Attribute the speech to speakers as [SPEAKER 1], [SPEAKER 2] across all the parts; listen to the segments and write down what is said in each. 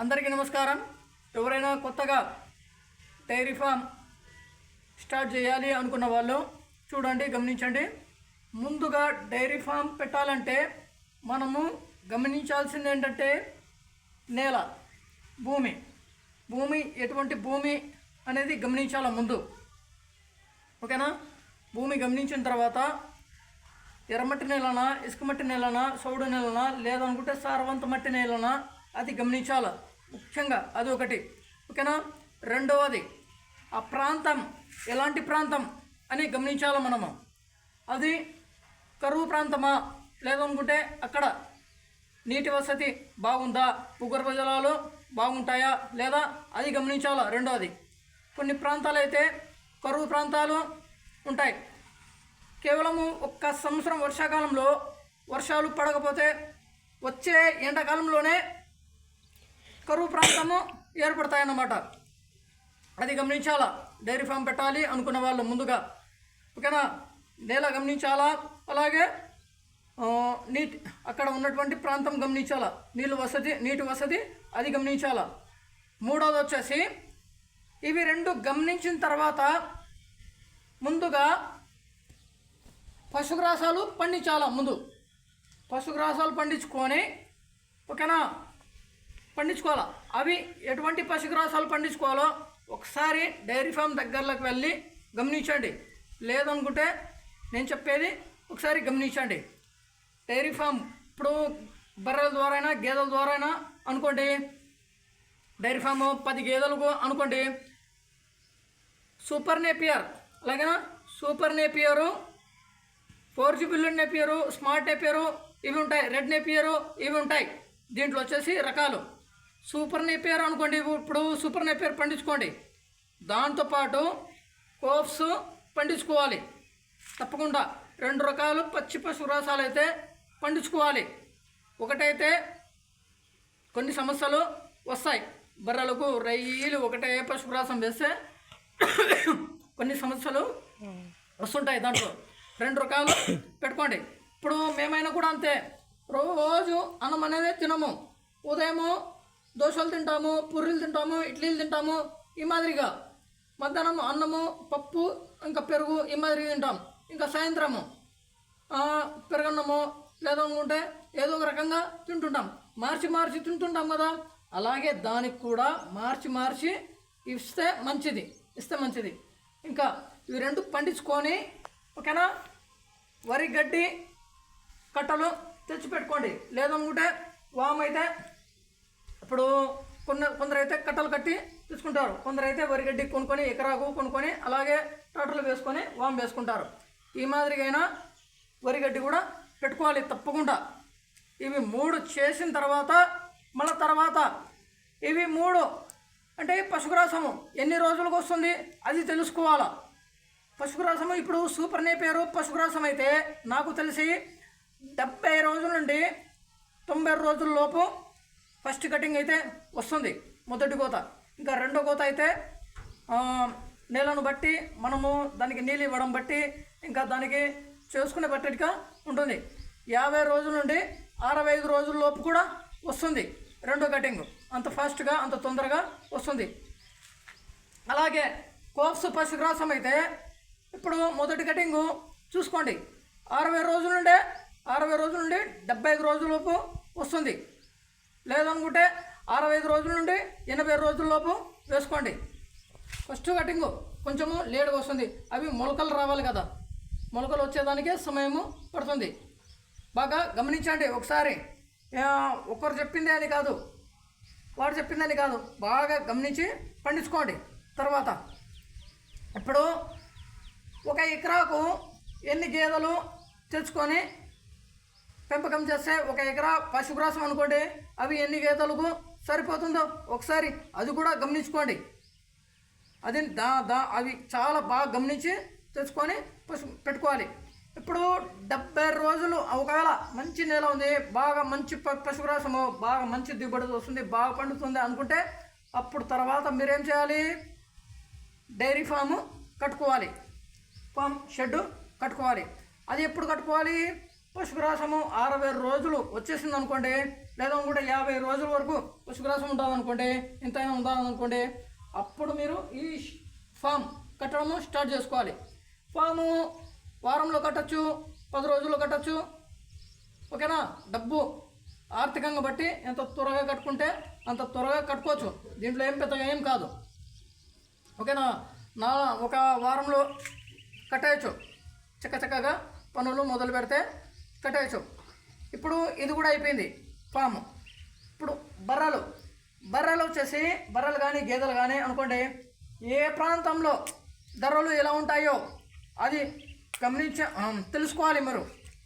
[SPEAKER 1] అందరికీ నమస్కారం. ఎవరైనా కొత్తగా డైరీ ఫామ్ స్టార్ట్ చేయాలి అనుకున్న వాళ్ళు చూడండి గమనించండి. ముందుగా డైరీ ఫామ్ పెట్టాలంటే మనము గమనించాల్సింది ఏంటంటే నేల భూమి. భూమి ఎటువంటి భూమి అనేది గమనించాల ముందు. ఓకేనా? భూమి గమనించిన తర్వాత ఎర్రమట్టి నేలనా ఇసుక మట్టి నేలనా సౌడు నేలనా లేదనుకుంటే సారవంత మట్టి నేలనా అది గమనించాలి. ముఖ్యంగా అది ఒకటి ఓకేనా? రెండవది ఆ ప్రాంతం ఎలాంటి ప్రాంతం అని గమనించాలి మనము? అది కరువు ప్రాంతమా? లేదనుకుంటే అక్కడ నీటి వసతి బాగుందా? భూగర్భ జలాలు బాగుంటాయా? లేదా అది గమనించాలా? రెండవది కొన్ని ప్రాంతాలు అయితే కరువు ప్రాంతాలు ఉంటాయి. కేవలము ఒక్క సంవత్సరం వర్షాకాలంలో వర్షాలు పడకపోతే వచ్చే ఎండాకాలంలోనే కరువు ప్రాంతము ఏర్పడతాయన్నమాట. అది గమనించాలా? డైరీ ఫామ్ పెట్టాలి అనుకున్న వాళ్ళు ముందుగా. ఓకేనా? నేల గమనించాలా? అలాగే నీటి అక్కడ ఉన్నటువంటి ప్రాంతం గమనించాలా? నీళ్ళు వసతి నీటి వసతి అది గమనించాలా? మూడోది వచ్చేసి ఇవి రెండు గమనించిన తర్వాత ముందుగా పశుగ్రాసాలు పండించాలా ముందు? పశుగ్రాసాలు పండించుకొని ఓకేనా? పండించుకోవాలా? అవి ఎటువంటి పశుగ్రాసాలు పండించుకోవాలో ఒకసారి డైరీ ఫామ్ దగ్గరలోకి వెళ్ళి గమనించండి. లేదనుకుంటే నేను చెప్పేది ఒకసారి గమనించండి. డైరీ ఫామ్ ఇప్పుడు బర్రెల ద్వారా అయినా గేదెల ద్వారా అయినా అనుకోండి. డైరీ ఫామ్ పది గేదెలకు అనుకోండి. Super Napier. అలాగేనా super Napier four G బిల్లు నేపియరు స్మార్ట్ నేపియరు ఇవి ఉంటాయి. రెడ్ నేపియరు ఇవి ఉంటాయి. దీంట్లో వచ్చేసి రకాలు. సూపర్ నేపియర్ అనుకోండి. ఇప్పుడు సూపర్ నేపియర్ పండించుకోండి. దాంతోపాటు కోప్స్ పండించుకోవాలి. తప్పకుండా రెండు రకాలు పచ్చి పశు రసాలు అయితే పండించుకోవాలి. ఒకటైతే కొన్ని సమస్యలు వస్తాయి. బర్రెలకు రైలు ఒకటే పశుగ్రాసం వేస్తే కొన్ని సమస్యలు వస్తుంటాయి దాంట్లో. రెండు రకాలు పెట్టుకోండి. ఇప్పుడు మేమైనా కూడా అంతే. రోజు అన్నం అనేది తినము. ఉదయము దోశలు తింటాము పూరీలు తింటాము ఇడ్లీలు తింటాము ఈ మాదిరిగా. మధ్యాహ్నం అన్నము పప్పు ఇంకా పెరుగు ఈ మాదిరిగా తింటాం. ఇంకా సాయంత్రము ఆ, పెరగన్నము లేదనుకుంటే ఏదో ఒక రకంగా తింటుంటాం. మార్చి మార్చి తింటుంటాం కదా. అలాగే దానికి కూడా మార్చి మార్చి ఇస్తే మంచిది ఇస్తే మంచిది. ఇంకా ఇవి రెండు పండించుకొని ఓకేనా? వరి గడ్డి కట్టలు తెచ్చిపెట్టుకోండి. లేదనుకుంటే వామ్ అయితే ఇప్పుడు కొన్ని కొందరైతే కట్టలు కట్టి తీసుకుంటారు. కొందరైతే వరిగడ్డి కొనుక్కొని ఎకరాకు కొనుక్కొని అలాగే ట్రాక్టర్లు వేసుకొని వామ్ వేసుకుంటారు. ఈ మాదిరిగైనా వరిగడ్డి కూడా పెట్టుకోవాలి తప్పకుండా. ఇవి మూడు చేసిన తర్వాత మళ్ళీ తర్వాత ఇవి మూడు అంటే పశుగ్రాసము. ఎన్ని రోజులకు వస్తుంది? అది తెలుసుకోవాలా. పశుగ్రాసము ఇప్పుడు సూపర్ నేపేరు పశుగ్రాసం అయితే నాకు తెలిసి డెబ్బై రోజుల నుండి తొంభై రోజుల లోపు ఫస్ట్ కటింగ్ అయితే వస్తుంది మొదటి కోత. ఇంకా రెండో కోత అయితే నీళ్ళను నేలను బట్టి మనము దానికి నీళ్ళు ఇవ్వడం బట్టి ఇంకా దానికి చేసుకునే బట్టటిగా ఉంటుంది. యాభై రోజుల నుండి అరవై ఐదు రోజుల లోపు కూడా వస్తుంది రెండో కటింగ్. అంత ఫాస్ట్గా అంత తొందరగా వస్తుంది. అలాగే కోప్స్ పశుగ్రాసం అయితే ఇప్పుడు మొదటి కటింగ్ చూసుకోండి. అరవై రోజుల నుండే అరవై రోజుల నుండి డెబ్బై ఐదు రోజులలోపు వస్తుంది. లేదనుకుంటే అరవై ఐదు రోజుల నుండి ఎనభై రోజుల లోపు వేసుకోండి. ఫస్ట్ కటింగ్ కొంచెము లేట్ వస్తుంది అవి మొలకలు రావాలి కదా. మొలకలు వచ్చేదానికే సమయము పడుతుంది. బాగా గమనించండి ఒకసారి. ఒకరు చెప్పిందే అని కాదు. వాడు చెప్పిందని కాదు. బాగా గమనించి పండించుకోండి. తర్వాత ఇప్పుడు ఒక ఎకరాకు ఎన్ని గేదెలు తెచ్చుకొని పెంపకం చేస్తే ఒక ఎకరా పశుగ్రాసం అనుకోండి అవి ఎన్ని గేదెలకు సరిపోతుందో ఒకసారి అది కూడా గమనించుకోండి. అది దా దా అవి చాలా బాగా గమనించి తెచ్చుకొని పశు పెట్టుకోవాలి. ఇప్పుడు డెబ్బై రోజులు ఒకవేళ మంచి నేల ఉంది బాగా మంచి ప- పశుగ్రాసము బాగా మంచి దిగుబడి వస్తుంది బాగా పండుతుంది అనుకుంటే అప్పుడు తర్వాత మీరేం చేయాలి? డైరీ ఫాము కట్టుకోవాలి. ఫామ్ షెడ్ కట్టుకోవాలి. అది ఎప్పుడు కట్టుకోవాలి? పశుగ్రాసము అరవై రోజులు వచ్చేసింది అనుకోండి లేదా కూడా యాభై రోజుల వరకు పశుగ్రాసం ఉంటుంది అనుకోండి ఇంతైనా ఉంటుంది అనుకోండి అప్పుడు మీరు ఈ ఫామ్ కట్టడము స్టార్ట్ చేసుకోవాలి. ఫాము వారంలో కట్టచ్చు పది రోజుల్లో కట్టచ్చు ఓకేనా? డబ్బు ఆర్థికంగా బట్టి ఎంత త్వరగా కట్టుకుంటే అంత త్వరగా కట్టుకోవచ్చు. దీంట్లో ఏం పెద్దగా ఏం కాదు. ఓకేనా? నా ఒక వారంలో కట్టేయచ్చు. చక్క చక్కగా పనులు మొదలు పెడితే కట్టేయచ్చు. ఇప్పుడు ఇది కూడా అయిపోయింది. ఫామ్. ఇప్పుడు బర్రెలు. బర్రెలు వచ్చేసి బర్రెలు కానీ గేదెలు కానీ అనుకోండి ఏ ప్రాంతంలో ధరలు ఎలా ఉంటాయో అది గమనించ తెలుసుకోవాలి మీరు.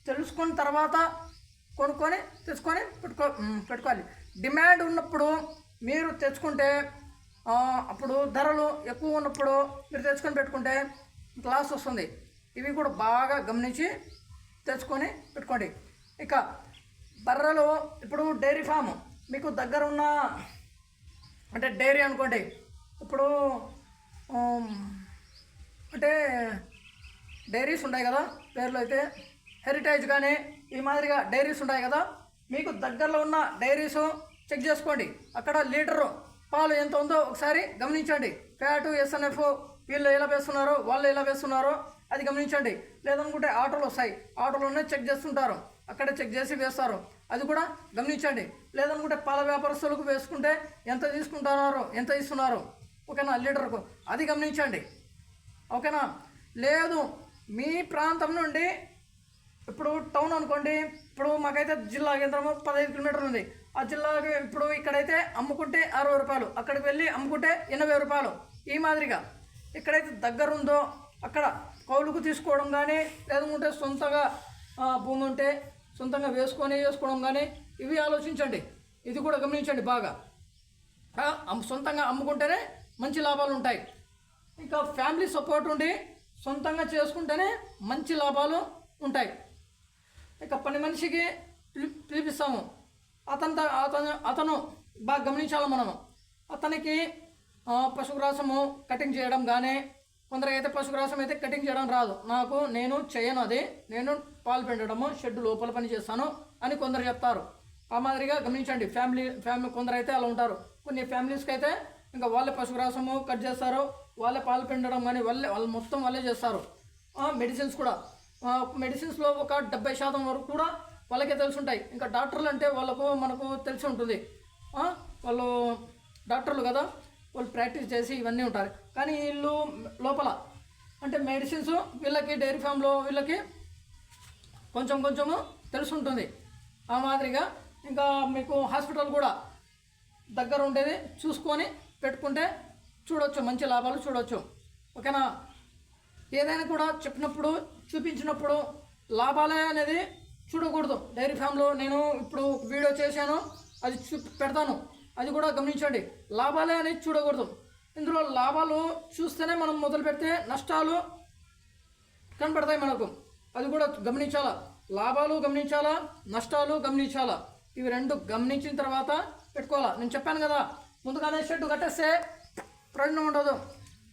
[SPEAKER 1] తెలుసుకున్న తర్వాత కొనుక్కొని తెచ్చుకొని పెట్టుకో పెట్టుకోవాలి. డిమాండ్ ఉన్నప్పుడు మీరు తెచ్చుకుంటే అప్పుడు ధరలు ఎక్కువ ఉన్నప్పుడు మీరు తెచ్చుకొని పెట్టుకుంటే లాస్ వస్తుంది. ఇవి కూడా బాగా గమనించి తెచ్చుకొని పెట్టుకోండి. ఇక బర్రెలు ఇప్పుడు డైరీ ఫామ్. మీకు దగ్గర ఉన్న అంటే డైరీ అనుకోండి. ఇప్పుడు అంటే డైరీస్ ఉన్నాయి కదా పేర్లు అయితే హెరిటేజ్ కానీ ఈ మాదిరిగా డైరీస్ ఉన్నాయి కదా మీకు దగ్గరలో ఉన్న డైరీస్ చెక్ చేసుకోండి. అక్కడ లీటరు పాలు ఎంత ఉందో ఒకసారి గమనించండి. ఫ్యాటు ఎస్ఎన్ఎఫ్ వీళ్ళు ఎలా వేస్తున్నారో వాళ్ళు ఎలా వేస్తున్నారో అది గమనించండి. లేదనుకుంటే ఆటోలు వస్తాయి. ఆటోలోనే చెక్ చేస్తుంటారు. అక్కడే చెక్ చేసి వేస్తారు. అది కూడా గమనించండి. లేదనుకుంటే పాల వ్యాపారస్తులకు వేసుకుంటే ఎంత తీసుకుంటున్నారో ఎంత ఇస్తున్నారు? ఓకేనా? లీటర్కు. అది గమనించండి. ఓకేనా? లేదు మీ ప్రాంతం నుండి ఇప్పుడు టౌన్ అనుకోండి. ఇప్పుడు మాకైతే జిల్లా కేంద్రము పదహైదు కిలోమీటర్లు ఉంది. ఆ జిల్లాకి ఇప్పుడు ఇక్కడైతే అమ్ముకుంటే అరవై రూపాయలు. అక్కడికి వెళ్ళి అమ్ముకుంటే ఎనభై రూపాయలు. ఈ మాదిరిగా. ఎక్కడైతే దగ్గరుందో అక్కడ కౌలుకు తీసుకోవడం కానీ లేదంటే సొంతగా భూమి ఉంటే సొంతంగా వేసుకొని వేసుకోవడం కానీ ఇవి ఆలోచించండి. ఇది కూడా గమనించండి బాగా. సొంతంగా అమ్ముకుంటేనే మంచి లాభాలు ఉంటాయి. ఇంకా ఫ్యామిలీ సపోర్ట్ ఉండి సొంతంగా చేసుకుంటేనే మంచి లాభాలు ఉంటాయి. ఇక పని మనిషికి పిలి పిలిపిస్తాము. అతను అతను అతను బాగా గమనించాలి మనము. అతనికి పశుగ్రాసము కటింగ్ చేయడం కానీ కొందరైతే పశుగ్రాసం అయితే కటింగ్ చేయడం రాదు. నాకు నేను చేయను అది. నేను పాలు పిండడము షెడ్ లోపల పని చేస్తాను అని కొందరు చెప్తారు. ఆ మాదిరిగా గమనించండి ఫ్యామిలీ ఫ్యామిలీ కొందరైతే అలా ఉంటారు. కొన్ని ఫ్యామిలీస్కి అయితే ఇంకా వాళ్ళే పశుగ్రాసము కట్ చేస్తారు వాళ్ళే పాలు పిండడం కానీ వాళ్ళే వాళ్ళు మొత్తం వాళ్ళే చేస్తారు. మెడిసిన్స్ కూడా. మెడిసిన్స్లో ఒక డెబ్బై శాతం వరకు కూడా వాళ్ళకే తెలిసి ఉంటాయి ఇంకా డాక్టర్లు అంటే వాళ్ళకు మనకు తెలిసి ఉంటుంది. వాళ్ళు డాక్టర్లు కదా వాళ్ళు ప్రాక్టీస్ చేసి ఇవన్నీ ఉంటారు. కానీ వీళ్ళు లోపల అంటే మెడిసిన్స్ వీళ్ళకి డైరీ ఫామ్లో వీళ్ళకి కొంచెం కొంచెము తెలిసి ఉంటుంది ఆ మాదిరిగా ఇంకా మీకు హాస్పిటల్ కూడా దగ్గర ఉండేది చూసుకొని పెట్టుకుంటే చూడొచ్చు మంచి లాభాలు చూడొచ్చు. ఓకేనా? ఏదైనా కూడా చెప్పినప్పుడు చూపించినప్పుడు లాభాలే అనేది చూడకూడదు. డైరీ ఫామ్లో నేను ఇప్పుడు వీడియో చేశాను అది చూ పెడతాను. అది కూడా గమనించండి. లాభాలే అనేది చూడకూడదు. ఇందులో లాభాలు చూస్తేనే మనం మొదలు పెడితే నష్టాలు కనపడతాయి మనకు. అది కూడా గమనించాలా? లాభాలు గమనించాలా? నష్టాలు గమనించాలా? ఇవి రెండు గమనించిన తర్వాత పెట్టుకోవాలా? నేను చెప్పాను కదా ముందుగానే షెడ్ కట్టేస్తే ప్రయోజనం ఉండదు.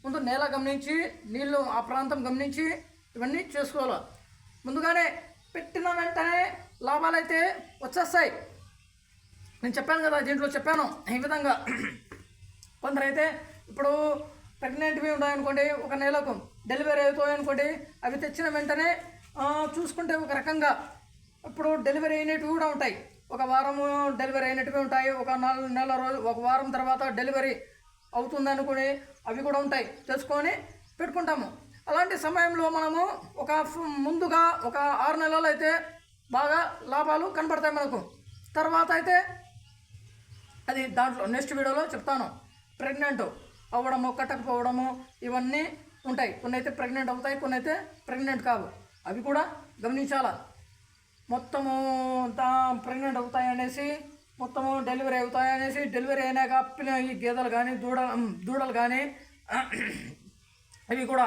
[SPEAKER 1] ముందు నేల గమనించి నీళ్ళు ఆ ప్రాంతం గమనించి ఇవన్నీ చేసుకోవాలి. ముందుగానే పెట్టిన వెంటనే లాభాలైతే వచ్చేస్తాయి. నేను చెప్పాను కదా దీంట్లో చెప్పాను. ఈ విధంగా కొందరైతే ఇప్పుడు ప్రెగ్నెంట్వి ఉన్నాయనుకోండి ఒక నెలకు డెలివరీ అవుతాయి అనుకోండి అవి తెచ్చిన వెంటనే చూసుకుంటే ఒక రకంగా ఇప్పుడు డెలివరీ అయినవి కూడా ఉంటాయి. ఒక వారము డెలివరీ అయినట్టు ఉంటాయి ఒక నాలుగు నెల రోజు ఒక వారం తర్వాత డెలివరీ అవుతుంది అనుకుని అవి కూడా ఉంటాయి. తెలుసుకొని పెట్టుకుంటాము. అలాంటి సమయంలో మనము ఒక ముందుగా ఒక ఆరు నెలలు అయితే బాగా లాభాలు కనబడతాయి మనకు. తర్వాత అయితే అది దాంట్లో నెక్స్ట్ వీడియోలో చెప్తాను. ప్రెగ్నెంట్ అవ్వడము కట్టకపోవడము ఇవన్నీ ఉంటాయి. కొన్ని అయితే ప్రెగ్నెంట్ అవుతాయి కొన్ని అయితే ప్రెగ్నెంట్ కావు. అవి కూడా గమనించాలా. మొత్తము ప్రెగ్నెంట్ అవుతాయి అనేసి మొత్తము డెలివరీ అవుతాయి అనేసి డెలివరీ అయినాక పిల్ల ఈ గేదెలు కానీ దూడ దూడలు కానీ అవి కూడా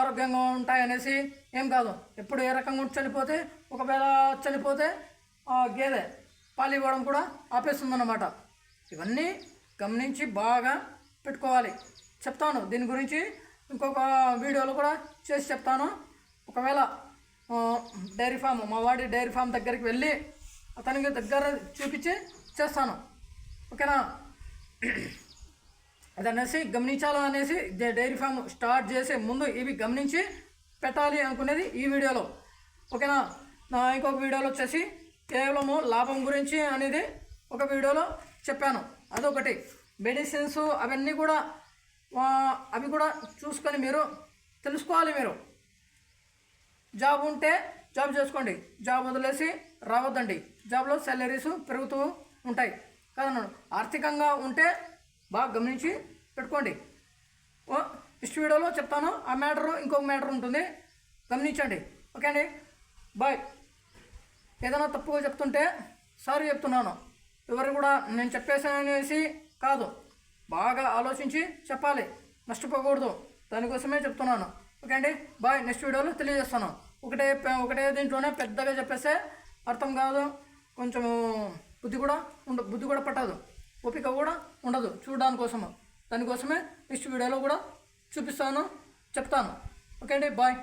[SPEAKER 1] ఆరోగ్యంగా ఉంటాయి అనేసి ఏం కాదు. ఎప్పుడు ఏ రకంగా చనిపోతే ఒకవేళ చనిపోతే ఆ గేదె పాలు ఇవ్వడం కూడా ఆపేస్తుందన్నమాట. ఇవన్నీ గమనించి బాగా పెట్టుకోవాలి. చెప్తాను. దీని గురించి ఇంకొక వీడియోలో కూడా చేసి చెప్తాను. ఒకవేళ డైరీ ఫామ్ మా వాడి డైరీ ఫామ్ దగ్గరికి వెళ్ళి అతనికి దగ్గర చూపించి చేస్తాను. ఓకేనా? అదనేసి గమనించాలా అనేసి డైరీ ఫామ్ స్టార్ట్ చేసే ముందు ఇవి గమనించి పెట్టాలి అనుకునేది ఈ వీడియోలో. ఓకేనా? నా ఇంకొక వీడియోలో వచ్చేసి కేవలము లాభం గురించి అనేది ఒక వీడియోలో చెప్పాను. అదొకటి. మెడిసిన్స్ అవన్నీ కూడా అవి కూడా చూసుకొని మీరు తెలుసుకోవాలి మీరు. జాబ్ ఉంటే జాబ్ చేసుకోండి. జాబ్ వదిలేసి రావద్దండి. జాబ్లో సాలరీస్ పెరుగుతూ ఉంటాయి. కదన్నాడు ఆర్థికంగా ఉంటే బాగా గమనించి పెట్టుకోండి. ఓ నెక్స్ట్ వీడియోలో చెప్తాను. ఆ మ్యాటర్ ఇంకొక మ్యాటర్ ఉంటుంది. గమనించండి. ఓకే అండి బాయ్. ఏదైనా తప్పుగా చెప్తుంటే సారీ చెప్తున్నాను. ఎవరు కూడా నేను చెప్పేసాననేసి కాదు. బాగా ఆలోచించి చెప్పాలి. నష్టపోకూడదు. దానికోసమే చెప్తున్నాను. ఓకే అండి? బాయ్. నెక్స్ట్ వీడియోలో తెలియజేస్తాను. ఒకటే ఒకటే దీంట్లోనే పెద్దగా చెప్పేస్తే అర్థం కాదు. కొంచెం బుద్ధి కూడా ఉండ బుద్ధి కూడా పట్టదు. ఓపిక కూడా ఉండదు చూడడానికి కోసము. దానికోసమే నెక్స్ట్ వీడియోలో కూడా చూపిస్తాను చెప్తాను. ఓకే అండి? బాయ్.